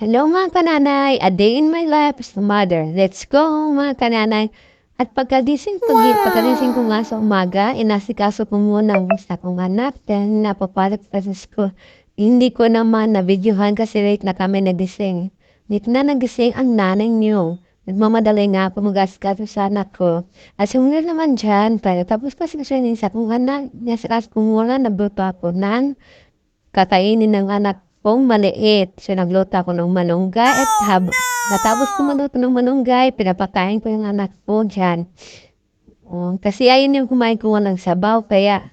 Hello mga kananay, a day in my life as a mother. Let's go mga kananay. At pagkagising ko, pagkagising ko nga sa umaga, inasikaso ko muna ang sa kong anak dahil napapalap pa sa school. Hindi ko naman na-videohan kasi late na kami nagising. Late na nagising ang nanay niyo. Nagmamadali nga po mag-asikaso sa anak ko. At sumunod naman dyan, pero tapos pa siya siya sa kong anak, nasikas ko muna, nabuto ako ng kakainin ng anak kong maliit. So, nagluto ako ng manunggay at hab natapos ko maluto ng manunggay, pinapakain ko yung anak ko dyan. Oh, kasi ayun yung kumain ko ng sabaw, kaya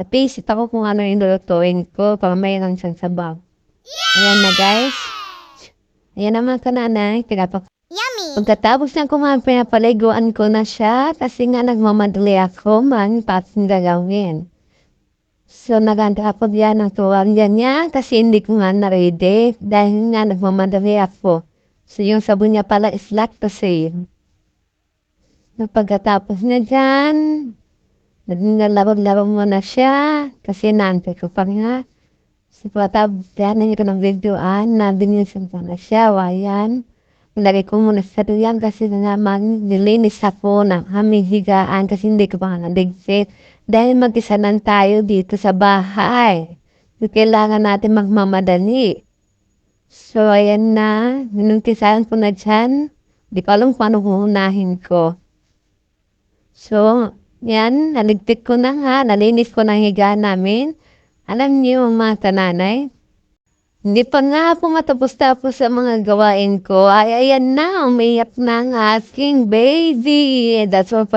napisit ako kung ano yung lulutuin ko para mayroon siyang sabaw. Ayan na guys. Ayan na mga kananay, pinapak Yummy! Pagkatapos ng kumain, pinapaliguan ko na siya kasi nga nagmamadali ako man pating gagawin. So, naganda ako diyan ng tuwalya niya kasi hindi ko nga na-ready dahil nga nagmamadali ako. So, yung sabon niya pala is lactosave. So, pagkatapos niya dyan, naglalaro-laro muna siya kasi nante ko pa nga. So, pagkatapos yan, ko ng videoan, nabinisan ko na siya, wayan. Lagay ko muna sa tuyan kasi na naman nilinis ako ng aming higaan kasi hindi ko pa nga naligsit. Dahil mag-isa lang tayo dito sa bahay. Kailangan natin magmamadali. So, ayan na. Minuntisahan ko na dyan. Di ko alam kung ano ko. So, yan. Naligpit ko na nga. Nalinis ko ng higaan namin. Alam niyo mga tananay, hindi pa nga po matapos-tapos sa mga gawain ko. Ay, ayan na, umiyak na ang aking baby. That's all for